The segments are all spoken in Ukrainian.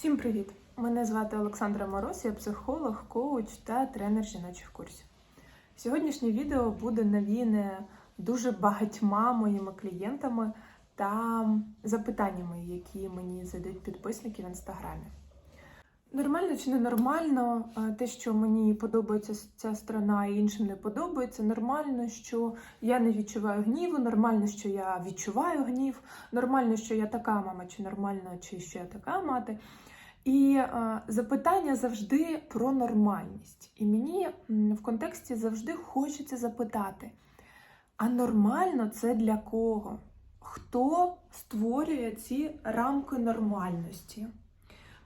Всім привіт! Мене звати Олександра Мороз, я психолог, коуч та тренер жіночих курсів. Сьогоднішнє відео буде навіяне дуже багатьма моїми клієнтами та запитаннями, які мені задають підписники в інстаграмі. Нормально чи не нормально е, те, що мені подобається ця страна і іншим не подобається. Нормально, що я не відчуваю гніву, нормально, що я відчуваю гнів, нормально, що я така мама, чи нормально, чи що я така мати. І е, запитання завжди про нормальність. І мені в контексті завжди хочеться запитати: а нормально це для кого? Хто створює ці рамки нормальності?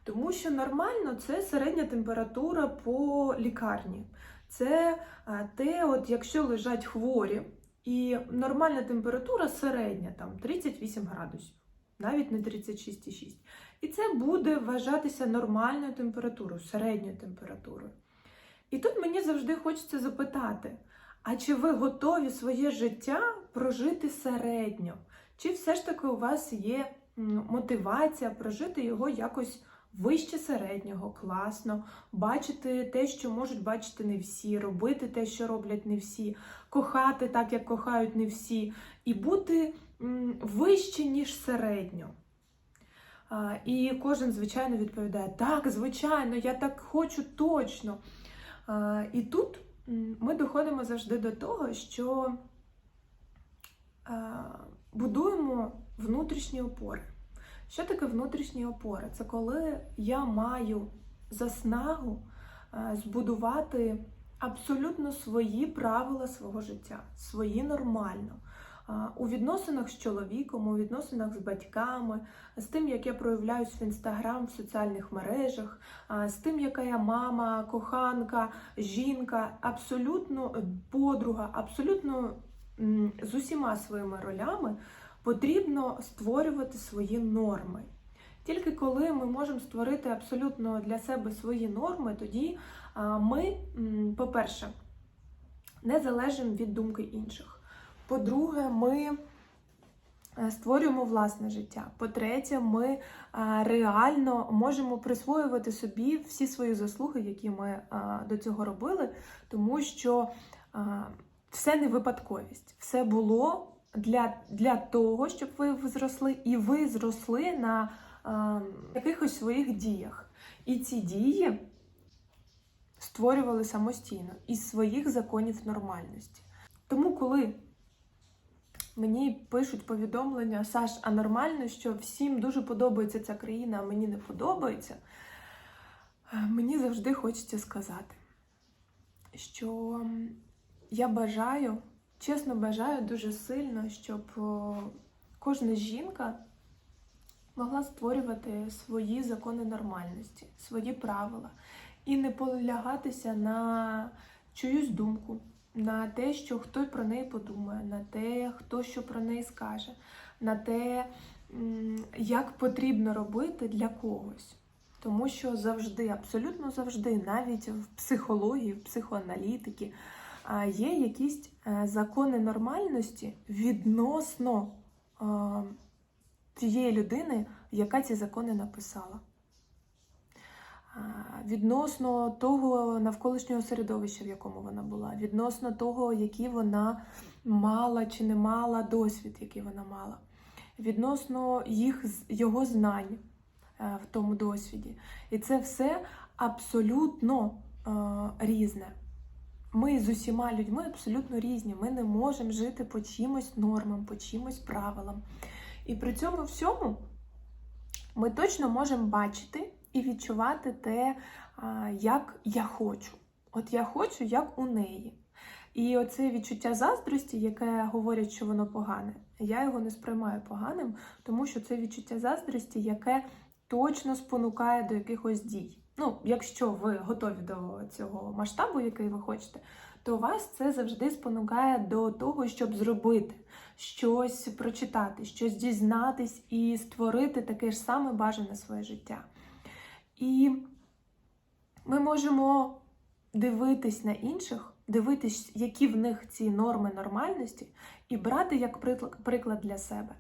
Тому що нормально це середня температура по лікарні. Це е, те, от якщо лежать хворі, і нормальна температура середня, там 38 градусів, навіть не 36,6. І це буде вважатися нормальною температурою, середньою температурою. І тут мені завжди хочеться запитати: а чи ви готові своє життя прожити середньо? Чи все ж таки у вас є мотивація прожити його якось вище середнього, класно, бачити те, що можуть бачити не всі, робити те, що роблять не всі, кохати так, як кохають не всі, і бути вище, ніж середньо. І кожен, звичайно, відповідає: так, звичайно, я так хочу точно. І тут ми доходимо завжди до того, що будуємо внутрішні опори. Що таке внутрішні опори? Це коли я маю заснагу збудувати абсолютно свої правила свого життя, свої нормально. У відносинах з чоловіком, у відносинах з батьками, з тим, як я проявляюсь в інстаграм, в соціальних мережах, з тим, яка я мама, коханка, жінка, абсолютно подруга, абсолютно з усіма своїми ролями потрібно створювати свої норми. Тільки коли ми можемо створити абсолютно для себе свої норми, тоді ми, по-перше, не залежимо від думки інших. По-друге, ми е, створюємо власне життя. По-третє, ми е, реально можемо присвоювати собі всі свої заслуги, які ми е, до цього робили, тому що все не випадковість, все було для, для того, щоб ви зросли, і ви зросли на е, якихось своїх діях. І ці дії створювали самостійно із своїх законів нормальності. Тому, коли мені пишуть повідомлення Саш, а нормально, що всім дуже подобається ця країна, а мені не подобається, мені завжди хочеться сказати, що я бажаю, чесно бажаю дуже сильно, щоб кожна жінка могла створювати свої закони нормальності, свої правила і не полягатися на чиюсь думку, на те, що хтось про неї подумає, на те, хто що про неї скаже, на те, як потрібно робити для когось. Тому що завжди, абсолютно завжди, навіть в психології, в психоаналітики, є якісь е, закони нормальності відносно е, тієї людини, яка ці закони написала. Відносно того навколишнього середовища, в якому вона була, відносно того, які вона мала чи не мала досвід, який вона мала, відносно їх його знань е, в тому досвіді. І це все абсолютно різне. Ми з усіма людьми абсолютно різні. Ми не можемо жити по чимось нормам, по чимось правилам. І при цьому всьому ми точно можемо бачити і відчувати те, як я хочу. От я хочу, як у неї. І оце відчуття заздрості, яке говорять, що воно погане, я його не сприймаю поганим, тому що це відчуття заздрості, яке точно спонукає до якихось дій. Ну, якщо ви готові до цього масштабу, який ви хочете, то вас це завжди спонукає до того, щоб зробити щось прочитати, щось дізнатись і створити таке ж саме бажане своє життя. І ми можемо дивитись на інших дивитись, які в них ці норми нормальності, і брати як приклад для себе.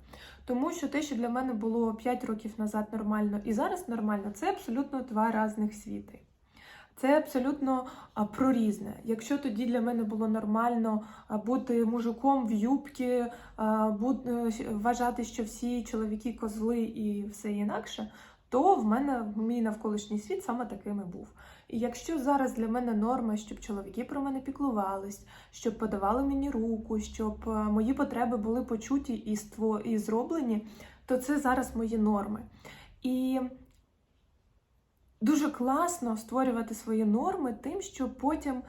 Тому що те, що для мене було 5 років назад нормально і зараз нормально, це абсолютно два різних світи. Це абсолютно а, про. Якщо тоді для мене було нормально бути мужиком в юбці, е, вважати, що всі чоловіки козли і все інакше, то в мене мій навколишній світ саме таким і був. І якщо зараз для мене норма, щоб чоловіки про мене піклувались, щоб подавали мені руку, щоб е, мої потреби були почуті і, ство- і зроблені, то це зараз мої норми. І дуже класно створювати свої норми тим, що потім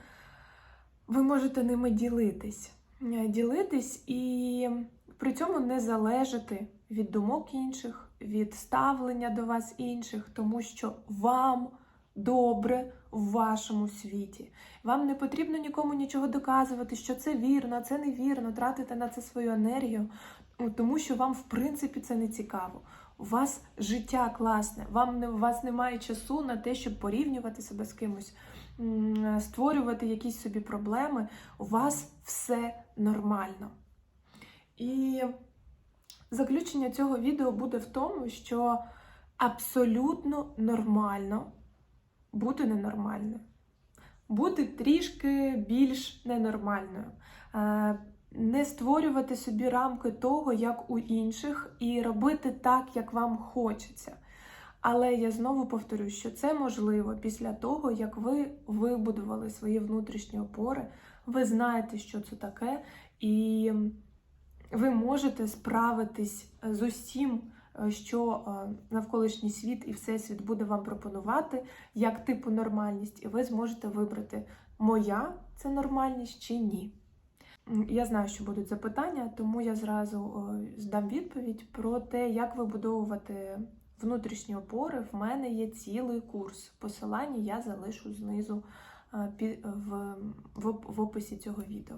ви можете ними ділитись. Е, Ділитись і при цьому не залежати від думок інших, від ставлення до вас інших, тому що вам добре в вашому світі. Вам не потрібно нікому нічого доказувати, що це вірно, це невірно, тратити на це свою енергію, тому що вам, в принципі, це не цікаво. У вас життя класне, вам у вас немає часу на те, щоб порівнювати себе з кимось, створювати якісь собі проблеми. У вас все нормально. І заключення цього відео буде в тому, що абсолютно нормально бути ненормальною, бути трішки більш ненормальною. Е, Не створювати собі рамки того, як у інших, і робити так, як вам хочеться. Але я знову повторю, що це можливо після того, як ви вибудували свої внутрішні опори, ви знаєте, що це таке, і ви можете справитись з усім, що е, навколишній світ і всесвіт буде вам пропонувати як типу нормальність, і ви зможете вибрати, моя це нормальність чи ні. Я знаю, що будуть запитання, тому я зразу е, здам відповідь про те, як вибудовувати внутрішні опори. В мене є цілий курс. Посилання я залишу знизу е, в описі цього відео.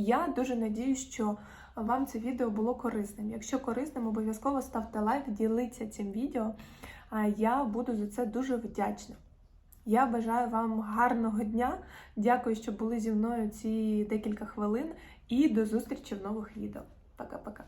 Я дуже надію, що вам це відео було корисним. Якщо корисним, обов'язково ставте лайк, діліться цим відео. Я буду за це дуже вдячна. Я бажаю вам гарного дня. Дякую, що були зі мною ці декілька хвилин, і до зустрічі в нових відео. Пока-пока.